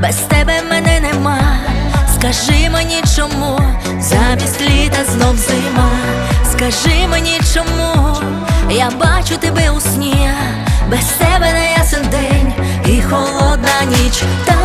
без тебе мене нема. Скажи мені, чому замість літа знов зима. Скажи мені, чому я бачу тебе у сні, без тебе не ясен день і холодна ніч. та.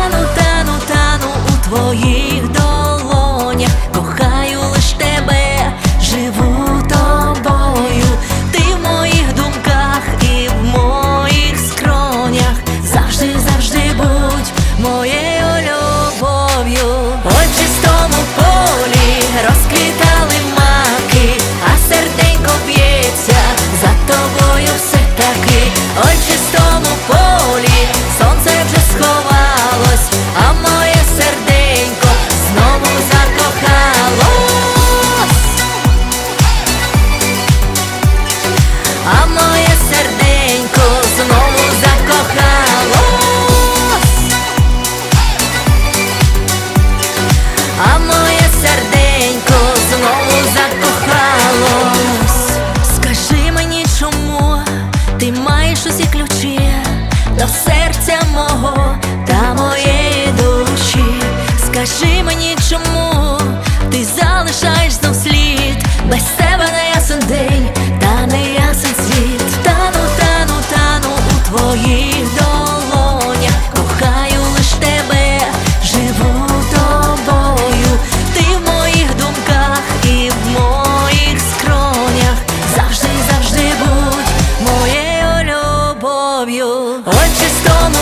Залишаєш знов слід без тебе не ясен день, та не ясен світ. Тану, тану, тану у твоїх долонях. Кохаю лиш тебе, живу тобою. Ти в моїх думках і в моїх скронях. Завжди, завжди будь моєю любов'ю. Ой, чистому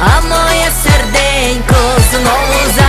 а моє серденько знову за.